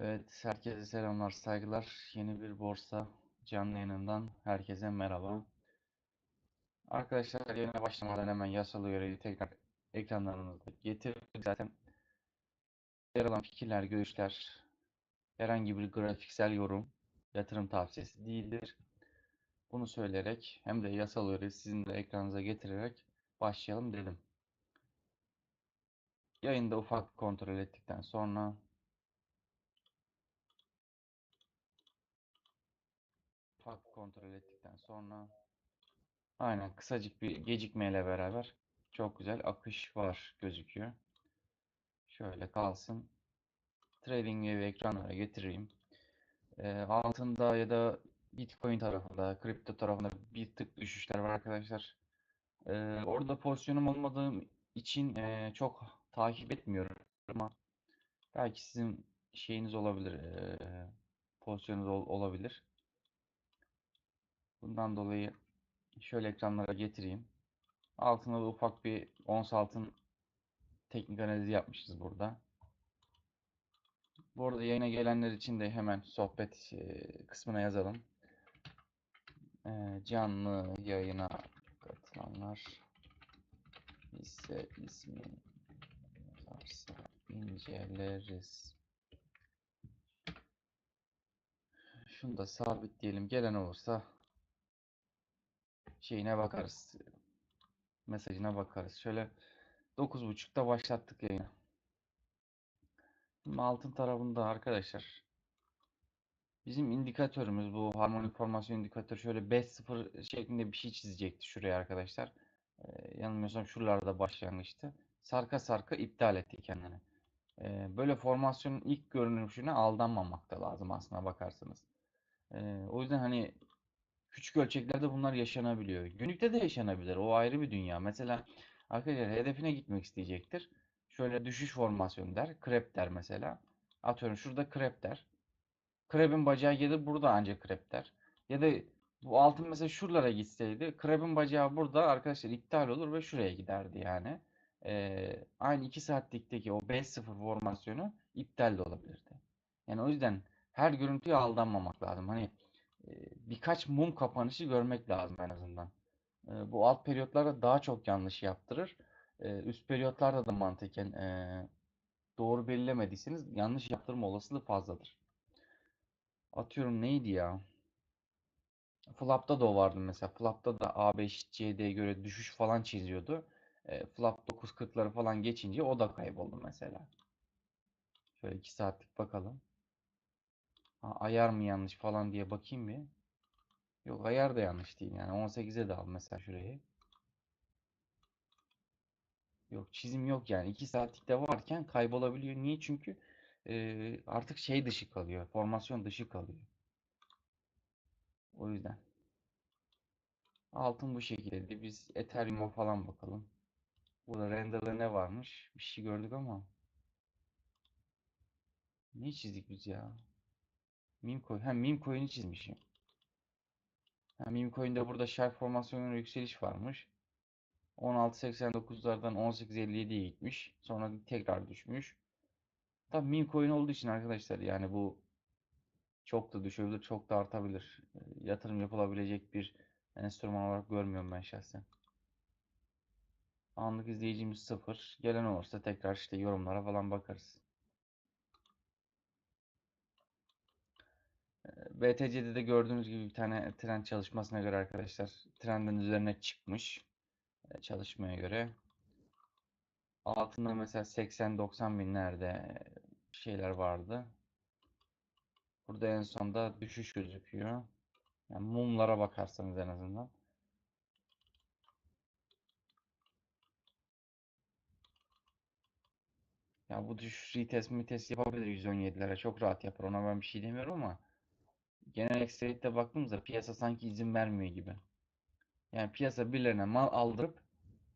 Evet, herkese selamlar, saygılar. Yeni bir borsa canlı yayınından herkese merhaba. Arkadaşlar yayına başlamadan hemen yasal uyarıyı tekrar ekranlarınızda getirdik. Zaten yer alan fikirler, görüşler, herhangi bir grafiksel yorum, yatırım tavsiyesi değildir. Bunu söyleyerek hem de yasal uyarıyı sizin de ekranınıza getirerek başlayalım dedim. Yayında ufak kontrol ettikten sonra ufak kontrol ettikten sonra aynen kısacık bir gecikmeyle beraber çok güzel akış var gözüküyor. Şöyle kalsın. Trading View ekranlara getireyim. Ee, altında ya da Bitcoin tarafında, kripto tarafında bir tık düşüşler var arkadaşlar. Ee, orada pozisyonum olmadığım için e, çok takip etmiyorum ama belki sizin şeyiniz olabilir, e, pozisyonunuz ol- olabilir. Bundan dolayı şöyle ekranlara getireyim. Altına da ufak bir ons altın teknik analizi yapmışız burada. Bu arada yayına gelenler için de hemen sohbet e, kısmına yazalım. E, canlı yayına katılanlar ise ismi yazarsa inceleriz. Şunu da sabitleyelim. Gelen olursa şeyine bakarız. Mesajına bakarız. Şöyle 9.30'da başlattık yayını. Şimdi altın tarafında arkadaşlar bizim indikatörümüz bu harmonik formasyon indikatörü şöyle 5-0 şeklinde bir şey çizecekti şuraya arkadaşlar. Ee, yanılmıyorsam şuralarda başlangıçtı. Sarka sarka iptal etti kendini. Ee, böyle formasyonun ilk görünüşüne aldanmamak da lazım aslına bakarsanız. Ee, o yüzden hani küçük ölçeklerde bunlar yaşanabiliyor. Günlükte de yaşanabilir. O ayrı bir dünya. Mesela arkadaşlar hedefine gitmek isteyecektir. Şöyle düşüş formasyonu der. Krep der mesela. Atıyorum şurada krep der. Krebin bacağı gelir burada ancak krep der. Ya da bu altın mesela şuralara gitseydi krebin bacağı burada arkadaşlar iptal olur ve şuraya giderdi yani. Ee, aynı 2 saatlikteki o 5-0 formasyonu iptal de olabilirdi. Yani o yüzden her görüntüye aldanmamak lazım. Hani birkaç mum kapanışı görmek lazım en azından. Bu alt periyotlarda daha çok yanlış yaptırır. Üst periyotlarda da mantıken doğru belirlemediyseniz yanlış yaptırma olasılığı fazladır. Atıyorum neydi ya? Flap'ta da o vardı mesela. Flap'ta da A5CD'ye göre düşüş falan çiziyordu. Flap 940'ları falan geçince o da kayboldu mesela. Şöyle 2 saatlik bakalım. Ha, ayar mı yanlış falan diye bakayım bir. Yok ayar da yanlış değil yani. 18'e de al mesela şurayı. Yok çizim yok yani. 2 saatlikte varken kaybolabiliyor. Niye? Çünkü e, artık şey dışı kalıyor. Formasyon dışı kalıyor. O yüzden. Altın bu şekilde. Biz Ethereum'a falan bakalım. Burada render'da ne varmış? Bir şey gördük ama. Ne çizdik biz ya? Meme coin. Ha meme coin'i çizmişim. Ha meme coin'de burada shelf formasyonuna yükseliş varmış. 16.89'lardan 18.57'ye gitmiş. Sonra tekrar düşmüş. Tabii meme coin olduğu için arkadaşlar yani bu çok da düşebilir, çok da artabilir. Yatırım yapılabilecek bir enstrüman olarak görmüyorum ben şahsen. Anlık izleyicimiz sıfır. Gelen olursa tekrar işte yorumlara falan bakarız. BTC'de de gördüğünüz gibi bir tane trend çalışmasına göre arkadaşlar trendin üzerine çıkmış çalışmaya göre. Altında mesela 80-90 binlerde şeyler vardı. Burada en sonda düşüş gözüküyor. Yani mumlara bakarsanız en azından. Ya bu düşüş retest mitest yapabilir 117'lere çok rahat yapar ona ben bir şey demiyorum ama genel ekstrate baktığımızda piyasa sanki izin vermiyor gibi. Yani piyasa birilerine mal aldırıp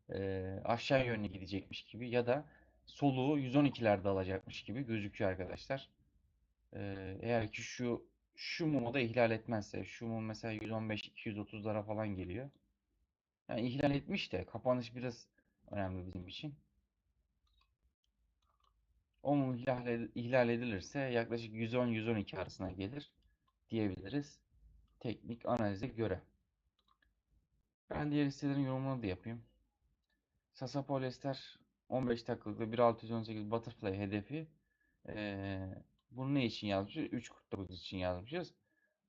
e, aşağı yönlü gidecekmiş gibi ya da soluğu 112'lerde alacakmış gibi gözüküyor arkadaşlar. E, eğer ki şu şu mumu da ihlal etmezse şu mum mesela 115-230'lara falan geliyor. Yani ihlal etmiş de kapanış biraz önemli bizim için. O mum ihlal edilirse yaklaşık 110-112 arasına gelir diyebiliriz. Teknik analize göre. Ben diğer hisselerin yorumunu da yapayım. Sasa Polyester 15 dakikalıkta 1618 Butterfly hedefi. Ee, bunu ne için yazmışız? 3.49 için yazmışız.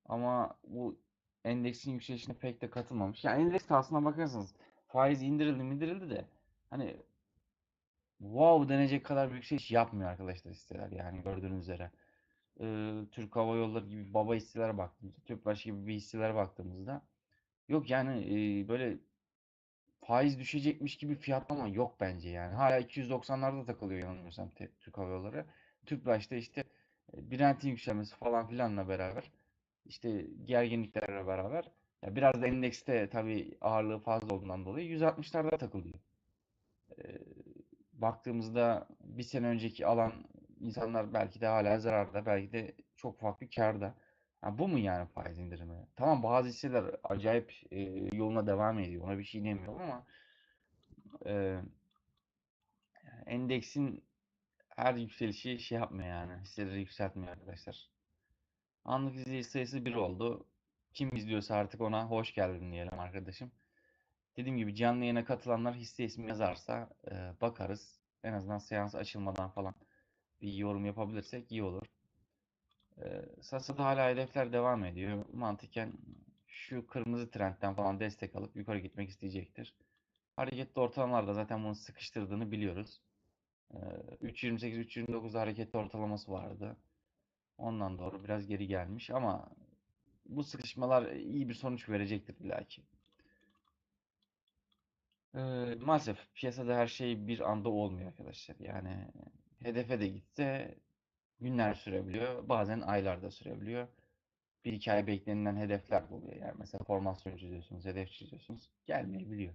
Ama bu endeksin yükselişine pek de katılmamış. Yani endeks de aslına bakarsanız faiz indirildi indirildi de hani wow denecek kadar bir yükseliş yapmıyor arkadaşlar hisseler yani gördüğünüz üzere. Ee, Türk Hava Yolları gibi baba hisselere baktığımızda, Tüpraş gibi bir hisselere baktığımızda yok yani e, böyle faiz düşecekmiş gibi fiyatlama yok bence yani. Hala 290'larda takılıyor yanılmıyorsam Türk Hava Yolları. Tüpraş'ta işte e, Brent'in yükselmesi falan filanla beraber işte gerginliklerle beraber ya biraz da endekste tabii ağırlığı fazla olduğundan dolayı 160'larda takılıyor. Ee, baktığımızda bir sene önceki alan insanlar belki de hala zararda, belki de çok ufak bir kârda. Ha, bu mu yani faiz indirimi? Tamam bazı hisseler acayip e, yoluna devam ediyor. Ona bir şey demiyorum ama e, endeksin her yükselişi şey yapmıyor yani. Hisseleri yükseltmiyor arkadaşlar. Anlık izleyici sayısı 1 oldu. Kim izliyorsa artık ona hoş geldin diyelim arkadaşım. Dediğim gibi canlı yayına katılanlar hisse ismi yazarsa e, bakarız. En azından seans açılmadan falan bir yorum yapabilirsek iyi olur. E, Sasa'da hala hedefler devam ediyor. Mantıken şu kırmızı trendten falan destek alıp yukarı gitmek isteyecektir. Hareketli ortalamalarda zaten bunu sıkıştırdığını biliyoruz. E, 3.28-3.29'da hareketli ortalaması vardı. Ondan doğru biraz geri gelmiş ama bu sıkışmalar iyi bir sonuç verecektir illaki. Ee, maalesef piyasada her şey bir anda olmuyor arkadaşlar. Yani hedefe de gitse günler sürebiliyor. Bazen aylar da sürebiliyor. Bir iki ay beklenilen hedefler oluyor. Yani mesela formasyon çiziyorsunuz, hedef çiziyorsunuz. Gelmeyebiliyor.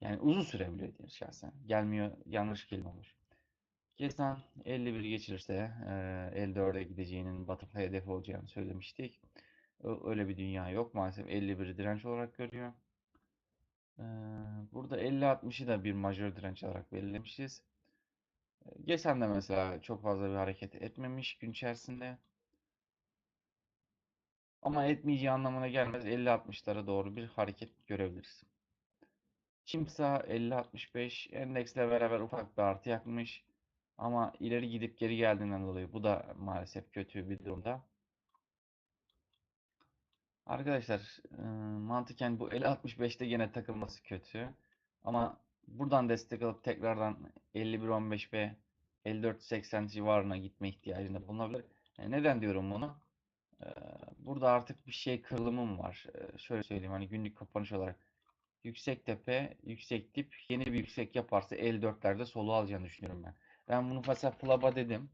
Yani uzun sürebiliyor diyeyim şahsen. Gelmiyor yanlış kelime olur. Kesen 51 geçirirse e, 54'e gideceğinin butterfly hedefi olacağını söylemiştik. Öyle bir dünya yok. Maalesef 51'i direnç olarak görüyor. Burada 50-60'ı da bir majör direnç olarak belirlemişiz. Geçen de mesela çok fazla bir hareket etmemiş gün içerisinde. Ama etmeyeceği anlamına gelmez. 50-60'lara doğru bir hareket görebiliriz. Kimsa 50-65 endeksle beraber ufak bir artı yapmış. Ama ileri gidip geri geldiğinden dolayı bu da maalesef kötü bir durumda. Arkadaşlar mantıken bu 50-65'te gene takılması kötü. Ama buradan destek alıp tekrardan 51-15 ve 54-80 civarına gitme ihtiyacında bulunabilir. E, neden diyorum bunu? E, burada artık bir şey kırılımım var. E, şöyle söyleyeyim hani günlük kapanış olarak. Yüksek tepe, yüksek dip, yeni bir yüksek yaparsa 54'lerde solu alacağını düşünüyorum ben. Ben bunu mesela Flab'a dedim.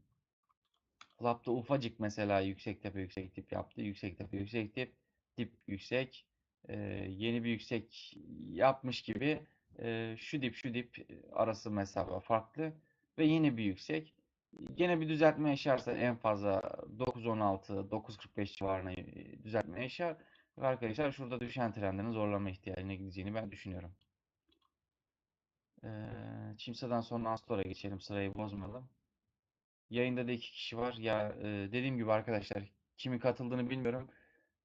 Flap'ta ufacık mesela yüksek tepe yüksek dip yaptı. Yüksek tepe yüksek dip dip yüksek e, yeni bir yüksek yapmış gibi e, şu dip şu dip arası mesafe farklı ve yeni bir yüksek. Gene bir düzeltme yaşarsa en fazla 9.16 9.45 civarına düzeltme yaşar. Ve arkadaşlar şurada düşen trendinin zorlama ihtiyacına gideceğini ben düşünüyorum. E, Çimsa'dan sonra Astor'a geçelim sırayı bozmayalım. Yayında da iki kişi var. Ya e, dediğim gibi arkadaşlar kimi katıldığını bilmiyorum.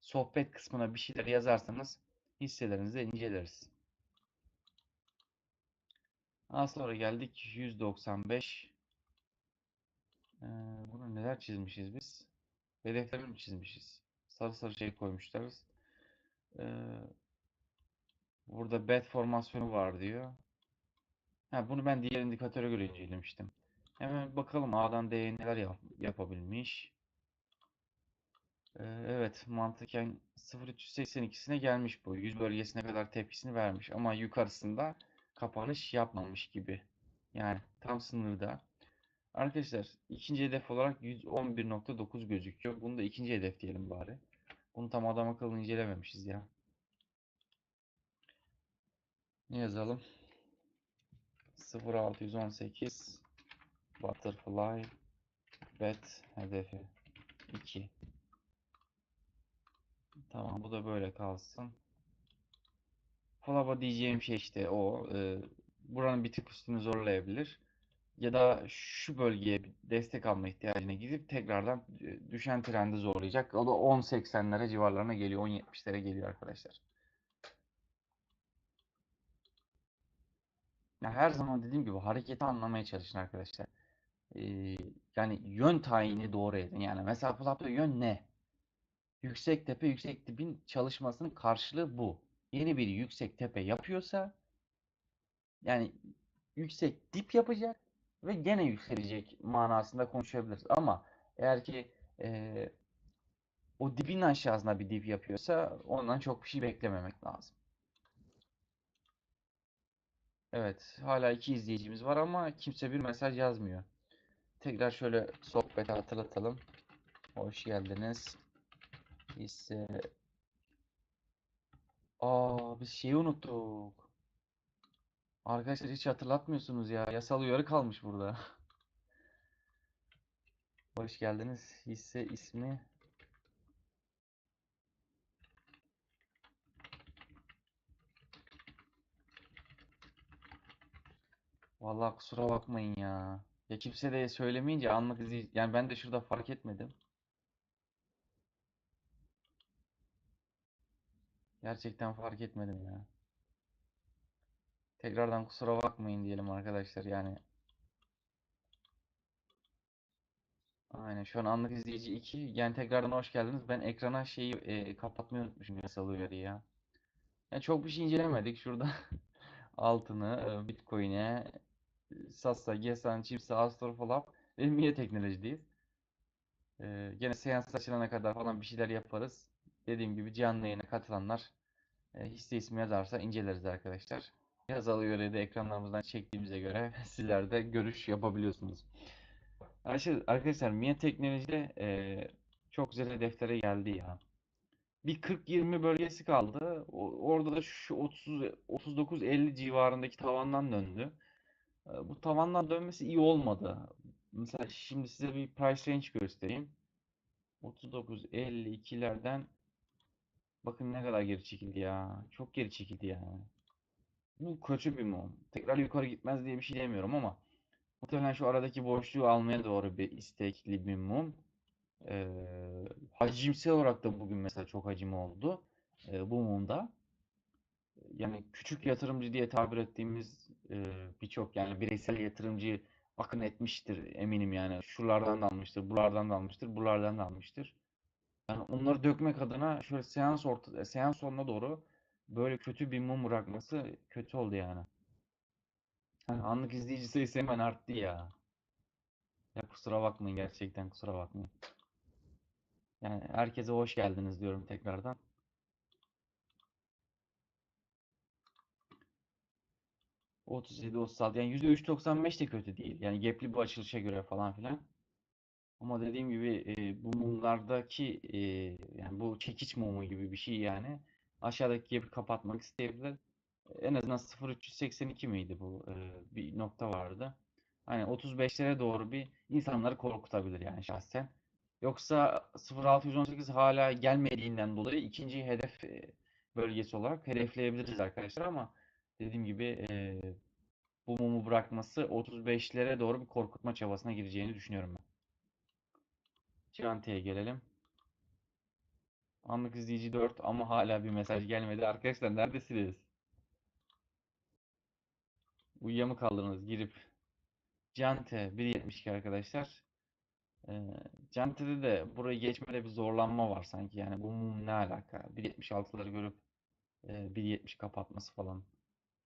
Sohbet kısmına bir şeyler yazarsanız hisselerinizi inceleriz. Az sonra geldik 195. Ee, bunu neler çizmişiz biz? Hedefleri mi çizmişiz? Sarı sarı şey koymuşlarız. Ee, burada bet formasyonu var diyor. Ha, bunu ben diğer indikatöre göre incelemiştim. Hemen bakalım A'dan D'ye neler yap yapabilmiş. Ee, evet mantıken 0.382'sine gelmiş bu. 100 bölgesine kadar tepkisini vermiş ama yukarısında kapanış yapmamış gibi. Yani tam sınırda. Arkadaşlar ikinci hedef olarak 111.9 gözüküyor. Bunu da ikinci hedef diyelim bari. Bunu tam adam akıllı incelememişiz ya. Ne yazalım? 0618 Butterfly Bet hedefi 2 Tamam bu da böyle kalsın. Flava diyeceğim şey işte o. E, buranın bir tık üstünü zorlayabilir. ya da şu bölgeye bir destek alma ihtiyacına gidip tekrardan e, düşen trendi zorlayacak. O da 10.80'lere civarlarına geliyor. 10.70'lere geliyor arkadaşlar. Ya her zaman dediğim gibi hareketi anlamaya çalışın arkadaşlar. Ee, yani yön tayini doğru edin. Yani mesela Flap'ta yön ne? Yüksek tepe yüksek dibin çalışmasının karşılığı bu. Yeni bir yüksek tepe yapıyorsa yani yüksek dip yapacak ve gene yükselecek manasında konuşabiliriz. Ama eğer ki e, o dibin aşağısına bir dip yapıyorsa ondan çok bir şey beklememek lazım. Evet, hala iki izleyicimiz var ama kimse bir mesaj yazmıyor. Tekrar şöyle sohbeti hatırlatalım. Hoş geldiniz. Hisse... Aa, biz şeyi unuttuk. Arkadaşlar hiç hatırlatmıyorsunuz ya. Yasal uyarı kalmış burada. Hoş geldiniz. Hisse ismi Vallahi kusura bakmayın ya. Ya kimse de söylemeyince anlık izley yani ben de şurada fark etmedim. Gerçekten fark etmedim ya. Tekrardan kusura bakmayın diyelim arkadaşlar yani. Aynen şu an anlık izleyici 2. Yani tekrardan hoş geldiniz. Ben ekrana şeyi e, kapatmayı unutmuşum yasal uyarıyı ya. Yani çok bir şey incelemedik şurada. Altını, e, Bitcoin'e, Sasa, Gesan, Chips'e, Astroflap ve Mia Teknoloji'deyiz. Ee, gene seans açılana kadar falan bir şeyler yaparız. Dediğim gibi canlı yayına katılanlar e, hisse ismi yazarsa inceleriz arkadaşlar. Yazılı göre de ekranlarımızdan çektiğimize göre sizler de görüş yapabiliyorsunuz. Arkadaşlar, Mia Teknoloji'de e, çok güzel hedeflere geldi ya. Bir 40-20 bölgesi kaldı. Orada da şu 30 39-50 civarındaki tavandan döndü. E, Bu tavandan dönmesi iyi olmadı. Mesela şimdi size bir price range göstereyim. 39.52'lerden bakın ne kadar geri çekildi ya. Çok geri çekildi yani. Bu kötü bir mum. Tekrar yukarı gitmez diye bir şey demiyorum ama muhtemelen şu aradaki boşluğu almaya doğru bir istekli bir mum. Ee, hacimsel olarak da bugün mesela çok hacim oldu. Ee, bu mumda. Yani küçük yatırımcı diye tabir ettiğimiz e, birçok yani bireysel yatırımcı akın etmiştir eminim yani. Şuralardan da almıştır, buralardan da almıştır, buralardan da almıştır. Yani onları dökmek adına şöyle seans orta, seans sonuna doğru böyle kötü bir mum bırakması kötü oldu yani. Hani anlık izleyici sayısı hemen arttı ya. Ya kusura bakmayın gerçekten kusura bakmayın. Yani herkese hoş geldiniz diyorum tekrardan. 37 36 yani %3.95 de kötü değil. Yani gap'li bu açılışa göre falan filan. Ama dediğim gibi e, bu mumlardaki e, yani bu çekiç mumu gibi bir şey yani aşağıdaki gap'i kapatmak isteyebilir. En azından 0.382 miydi bu e, bir nokta vardı. Hani 35'lere doğru bir insanları korkutabilir yani şahsen. Yoksa 0.618 hala gelmediğinden dolayı ikinci hedef bölgesi olarak hedefleyebiliriz arkadaşlar ama dediğim gibi e, bu mumu bırakması 35'lere doğru bir korkutma çabasına gireceğini düşünüyorum ben. Çantaya gelelim. Anlık izleyici 4 ama hala bir mesaj gelmedi. Arkadaşlar neredesiniz? Uyuya kaldınız girip? Cante 1.72 arkadaşlar. Ee, Cante'de de burayı geçmede bir zorlanma var sanki. Yani bu mum ne alaka? 1.76'ları görüp e, 1.70 kapatması falan.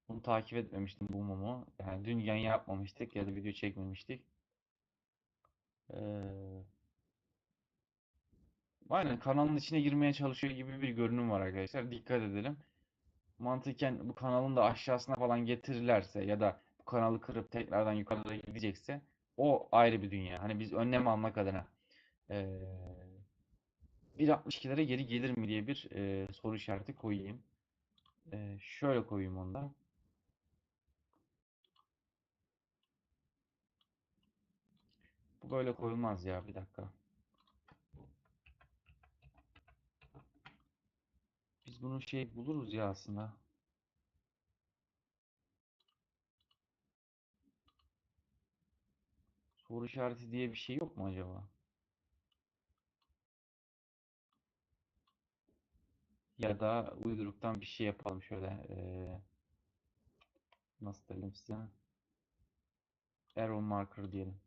Bunu takip etmemiştim bu mumu. Yani dün yayın yapmamıştık ya da video çekmemiştik. Ee, aynen kanalın içine girmeye çalışıyor gibi bir görünüm var arkadaşlar. Dikkat edelim. Mantıken bu kanalın da aşağısına falan getirirlerse ya da bu kanalı kırıp tekrardan yukarıda gidecekse o ayrı bir dünya. Hani biz önlem almak adına ee, 1.62'lere geri gelir mi diye bir e, soru işareti koyayım. E, şöyle koyayım onda. Bu böyle koyulmaz ya bir dakika. Biz bunu şey buluruz ya aslında. Soru işareti diye bir şey yok mu acaba? Ya da uyduruktan bir şey yapalım şöyle. eee, nasıl diyelim size? Arrow marker diyelim.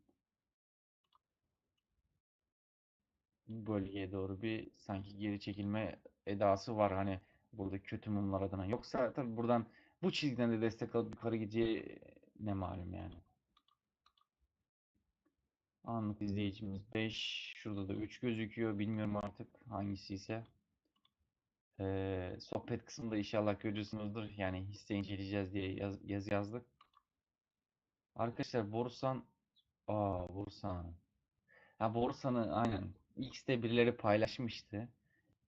Bölgeye doğru bir sanki geri çekilme edası var hani burada kötü mumlar adına. Yoksa tabii buradan bu çizgiden de destek alıp yukarı gideceği ne malum yani. Anlık izleyicimiz 5. Şurada da 3 gözüküyor. Bilmiyorum artık hangisi ise. Ee, sohbet kısmında inşallah görüyorsunuzdur. Yani hisse inceleyeceğiz diye yaz, yaz yazdık. Arkadaşlar Borusan Aa Borusan. Ha Borusan'ı aynen. X'te birileri paylaşmıştı.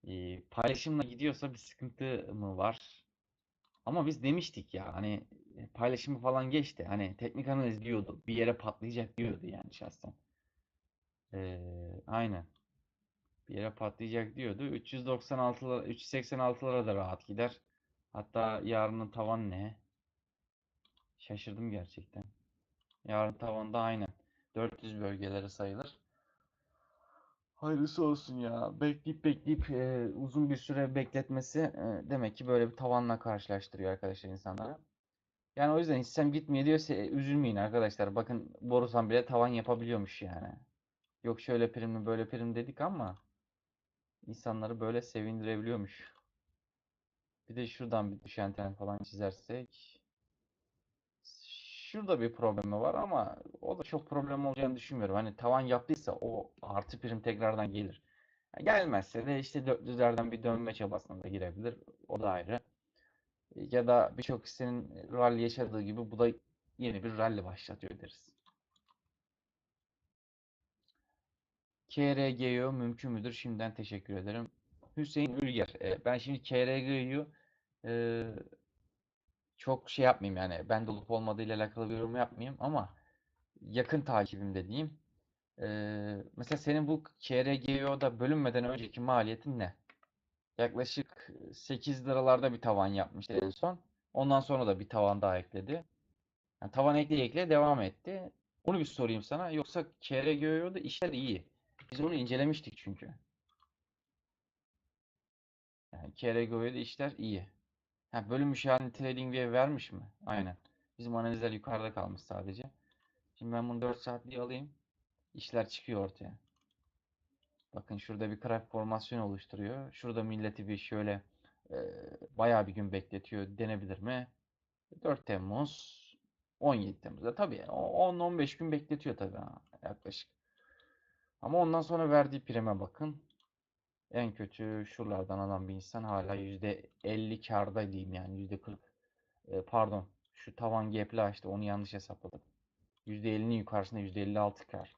Ee, paylaşımla gidiyorsa bir sıkıntı mı var? Ama biz demiştik ya hani paylaşımı falan geçti. Hani teknik analiz diyordu. Bir yere patlayacak diyordu yani şahsen. Ee, aynen. Bir yere patlayacak diyordu. 396'lara 386'lara da rahat gider. Hatta yarının tavan ne? Şaşırdım gerçekten. Yarın tavanda aynen 400 bölgelere sayılır. Hayırlısı olsun ya. Bekleyip bekleyip e, uzun bir süre bekletmesi e, demek ki böyle bir tavanla karşılaştırıyor arkadaşlar insanlara. Yani o yüzden hissem gitmiyor diyorsa e, üzülmeyin arkadaşlar. Bakın Borusan bile tavan yapabiliyormuş yani. Yok şöyle prim mi böyle prim dedik ama insanları böyle sevindirebiliyormuş. Bir de şuradan bir düşen falan çizersek. Şurada bir problemi var ama o da çok problem olacağını düşünmüyorum. Hani tavan yaptıysa o artı prim tekrardan gelir. Ha, Gelmezse de işte 400'lerden bir dönme çabasına da girebilir. O da ayrı. Ya da birçok hissenin rally yaşadığı gibi bu da yeni bir rally başlatıyor deriz. KRGO mümkün müdür? Şimdiden teşekkür ederim. Hüseyin Ülger. E, ben şimdi KRGO'yu e, çok şey yapmayayım yani ben de olup olmadığıyla alakalı bir yorum yapmayayım ama yakın takibimde diyeyim. E, mesela senin bu KRGO'da bölünmeden önceki maliyetin ne? Yaklaşık 8 liralarda bir tavan yapmıştı en son. Ondan sonra da bir tavan daha ekledi. Yani tavan ekleye ekleye devam etti. Onu bir sorayım sana. Yoksa KRGO'da işler iyi. Biz onu incelemiştik çünkü. Yani KRGO'da işler iyi. Ha, bölünmüş halini TradingView vermiş mi? Aynen. Bizim analizler yukarıda kalmış sadece. Şimdi ben bunu 4 saatliği alayım. İşler çıkıyor ortaya. Bakın şurada bir grafik formasyon oluşturuyor. Şurada milleti bir şöyle e, bayağı bir gün bekletiyor denebilir mi? 4 Temmuz 17 Temmuz'da tabii 10-15 gün bekletiyor tabii ha, yaklaşık. Ama ondan sonra verdiği prime bakın. En kötü şuralardan alan bir insan hala %50 kârda diyeyim yani %40 e, pardon şu tavan gap'li açtı onu yanlış hesapladım. %50'nin yukarısında %56 kar.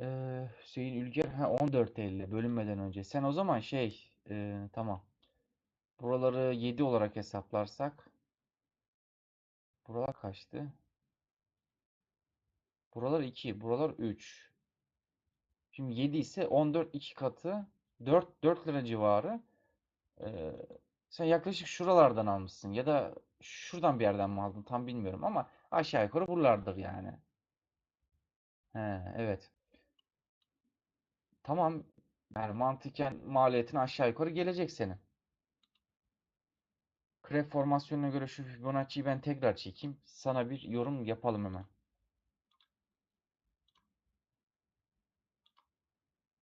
Ee, Hüseyin Ülger ha 14.50 bölünmeden önce. Sen o zaman şey e, tamam. Buraları 7 olarak hesaplarsak buralar kaçtı? Buralar 2, buralar 3. Şimdi 7 ise 14 2 katı 4 4 lira civarı. Ee, sen yaklaşık şuralardan almışsın ya da şuradan bir yerden mi aldın tam bilmiyorum ama aşağı yukarı buralardır yani. He, evet. Tamam. Yani mantıken maliyetin aşağı yukarı gelecek senin. Krep formasyonuna göre şu Fibonacci'yi ben tekrar çekeyim. Sana bir yorum yapalım hemen.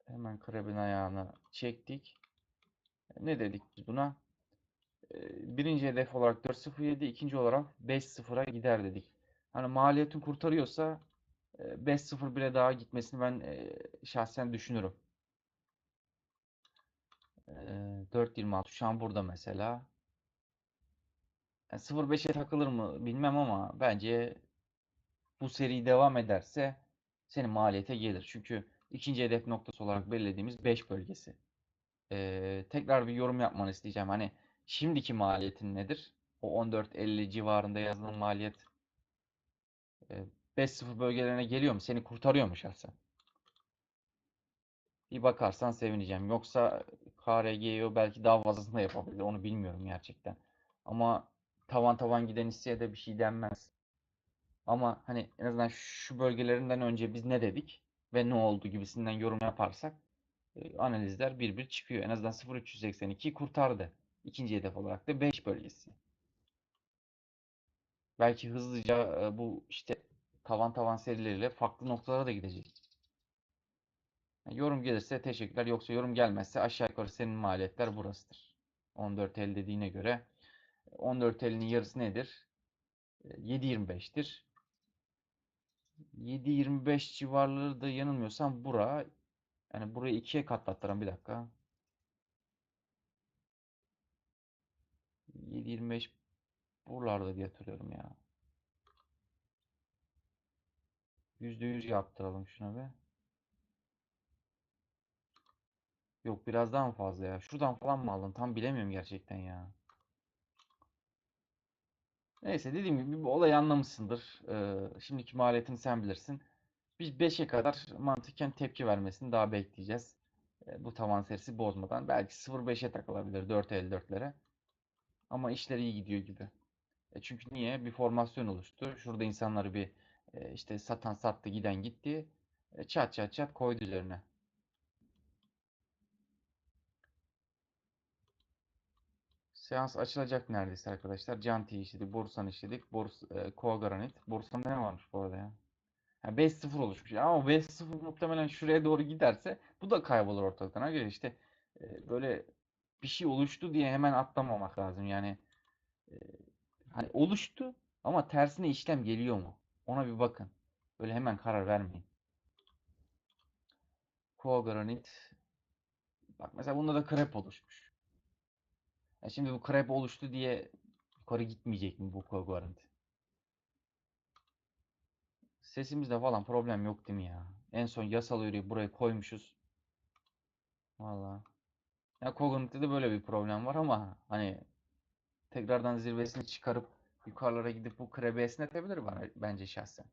Hemen krebin ayağını çektik. Ne dedik biz buna? Ee, Birinci hedef olarak 4.07, ikinci olarak 5.0'a gider dedik. Hani maliyetin kurtarıyorsa e, 5.01'e daha gitmesini ben e, şahsen düşünürüm. E, 4.26 şu an burada mesela. Yani 0.5'e takılır mı bilmem ama bence bu seri devam ederse senin maliyete gelir. Çünkü ikinci hedef noktası olarak belirlediğimiz 5 bölgesi. Ee, tekrar bir yorum yapmanı isteyeceğim. Hani şimdiki maliyetin nedir? O 14.50 civarında yazılan maliyet e, 5.0 bölgelerine geliyor mu? Seni kurtarıyor mu şahsen? Bir bakarsan sevineceğim. Yoksa KRG'yi belki daha fazlasını yapabilir. Onu bilmiyorum gerçekten. Ama tavan tavan giden hisseye de bir şey denmez. Ama hani en azından şu bölgelerinden önce biz ne dedik ve ne oldu gibisinden yorum yaparsak e, analizler bir bir çıkıyor. En azından 0382 kurtardı. İkinci hedef olarak da 5 bölgesi. Belki hızlıca e, bu işte tavan tavan serileriyle farklı noktalara da gidecek. Yorum gelirse teşekkürler. Yoksa yorum gelmezse aşağı yukarı senin maliyetler burasıdır. 14.50 dediğine göre 14.50'nin yarısı nedir? E, 7.25'tir. 7.25 civarları da yanılmıyorsam bura yani burayı ikiye katlattıran bir dakika. 7.25 buralarda diye hatırlıyorum ya. %100 yaptıralım şuna be. Yok biraz daha mı fazla ya? Şuradan falan mı aldın? Tam bilemiyorum gerçekten ya. Neyse dediğim gibi bu olayı anlamışsındır. Ee, şimdiki maliyetini sen bilirsin. Biz 5'e kadar mantıken tepki vermesini daha bekleyeceğiz. Ee, bu tavan serisi bozmadan. Belki 0.5'e takılabilir 4.54'lere. Ama işler iyi gidiyor gibi. E çünkü niye? Bir formasyon oluştu. Şurada insanları bir e, işte satan sattı giden gitti. E, çat çat çat koydu üzerine. Seans açılacak neredeyse arkadaşlar. Canti işledik, Borsan işledik. Bors, e, Koa Granit. Borsa'da ne varmış bu arada ya? Ha, 5-0 oluşmuş. Ama 5-0 muhtemelen şuraya doğru giderse bu da kaybolur ortalıktan. Ha göre işte e, böyle bir şey oluştu diye hemen atlamamak lazım. Yani e, hani oluştu ama tersine işlem geliyor mu? Ona bir bakın. Böyle hemen karar vermeyin. Koa Granit. Bak mesela bunda da krep oluşmuş. Ya şimdi bu krep oluştu diye yukarı gitmeyecek mi bu Granit? Sesimizde falan problem yok değil mi ya? En son yasal üyeyi buraya koymuşuz. Valla. Ya Cognitive'de böyle bir problem var ama hani tekrardan zirvesini çıkarıp yukarılara gidip bu krebi esnetebilir bana bence şahsen.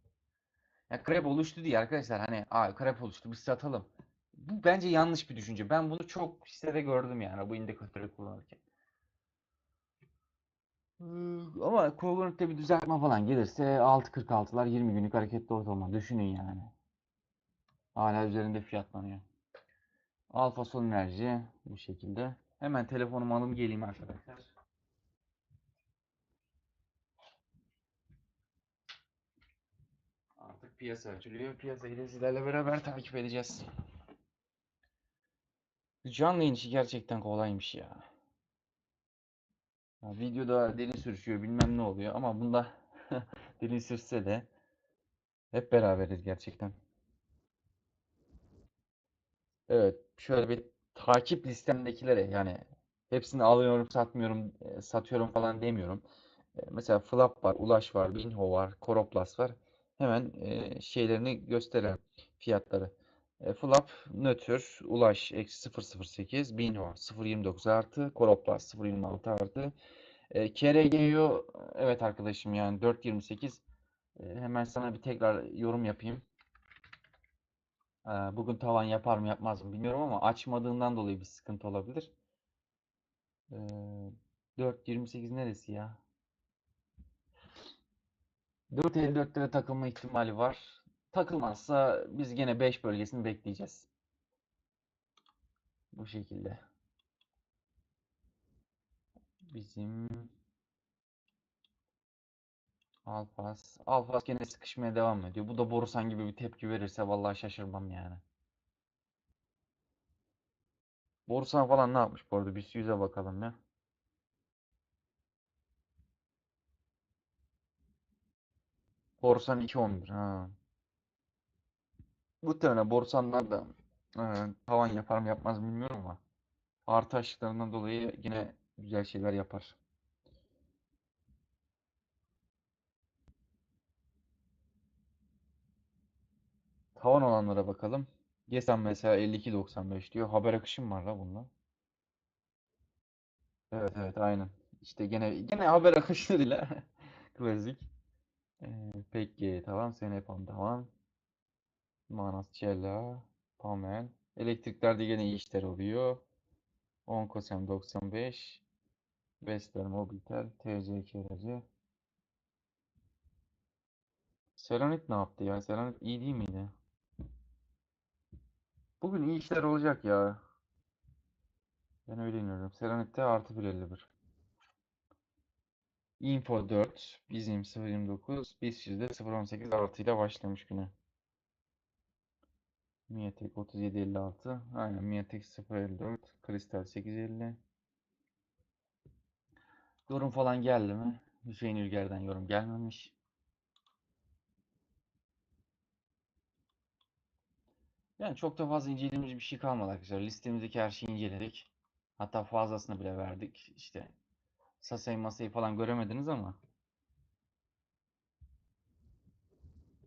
Ya krep oluştu diye arkadaşlar hani aa krep oluştu biz satalım. Bu bence yanlış bir düşünce. Ben bunu çok hissede gördüm yani bu indikatörü kullanırken. Iıı, Ama Cognitive'de bir düzeltme falan gelirse 6.46'lar 20 günlük hareketli ortalama düşünün yani. Hala üzerinde fiyatlanıyor. Alfa Sol Enerji bu şekilde. Hemen telefonumu alıp geleyim arkadaşlar. Artık piyasa açılıyor. Piyasayı da sizlerle beraber takip edeceğiz. Canlı yayın işi gerçekten kolaymış ya. Ya videoda dilin sürüşüyor bilmem ne oluyor ama bunda dilin sürse de hep beraberiz gerçekten. Evet, şöyle bir takip listemdekilere yani hepsini alıyorum, satmıyorum, e, satıyorum falan demiyorum. E, Mesela Flap var, Ulaş var, Binho var, Koroplast var. Hemen e, şeylerini gösterelim fiyatları. E, Flap nötr, Ulaş eksi 0.08, Binho 0.29 artı, Koroplast 0.26 artı. E, KRGO evet arkadaşım yani 4.28. E, hemen sana bir tekrar yorum yapayım. Ee, Bugün tavan yapar mı yapmaz mı bilmiyorum ama açmadığından dolayı bir sıkıntı olabilir. Ee, 4.28 neresi ya? 4.54 lira takılma ihtimali var. Takılmazsa biz gene 5 bölgesini bekleyeceğiz. Bu şekilde. Bizim Alfas. Alfas gene sıkışmaya devam ediyor. Bu da Borusan gibi bir tepki verirse vallahi şaşırmam yani. Borusan falan ne yapmış bu arada? Bir yüze bakalım ya. Borusan 2.11. Ha. Muhtemelen Borusanlar da e, tavan yapar mı yapmaz mı bilmiyorum ama artı aşıklarından dolayı yine güzel şeyler yapar. Tavan olanlara bakalım. Gesan mesela 52.95 diyor. Haber akışım var la bunda. Evet evet aynen. İşte gene gene haber akışlarıyla klasik. Ee, peki tamam Senepam tamam. Manas Cella, Pamel. Elektriklerde gene iyi işler oluyor. Onkosem 95. Vestel Mobitel. TC Kiracı. Serenit ne yaptı ya? Serenit iyi değil miydi? Bugün iyi işler olacak ya. Ben öyle inanıyorum. Serenit'te artı 1.51. Info 4. Bizim 0.29. BIST de 0.18 artıyla başlamış güne. Miatek 37.56. Aynen Miatek 0.54. Kristal 8.50. Yorum falan geldi mi? Hüseyin Ülger'den yorum gelmemiş. Yani çok da fazla incelediğimiz bir şey kalmadı arkadaşlar. Listemizdeki her şeyi inceledik. Hatta fazlasını bile verdik. İşte Sasay masayı falan göremediniz ama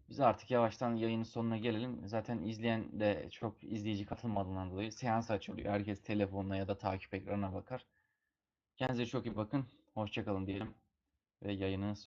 biz artık yavaştan yayının sonuna gelelim. Zaten izleyen de çok izleyici katılmadığından dolayı seans açılıyor. Herkes telefonla ya da takip ekranına bakar. Kendinize çok iyi bakın. Hoşçakalın diyelim. Ve yayını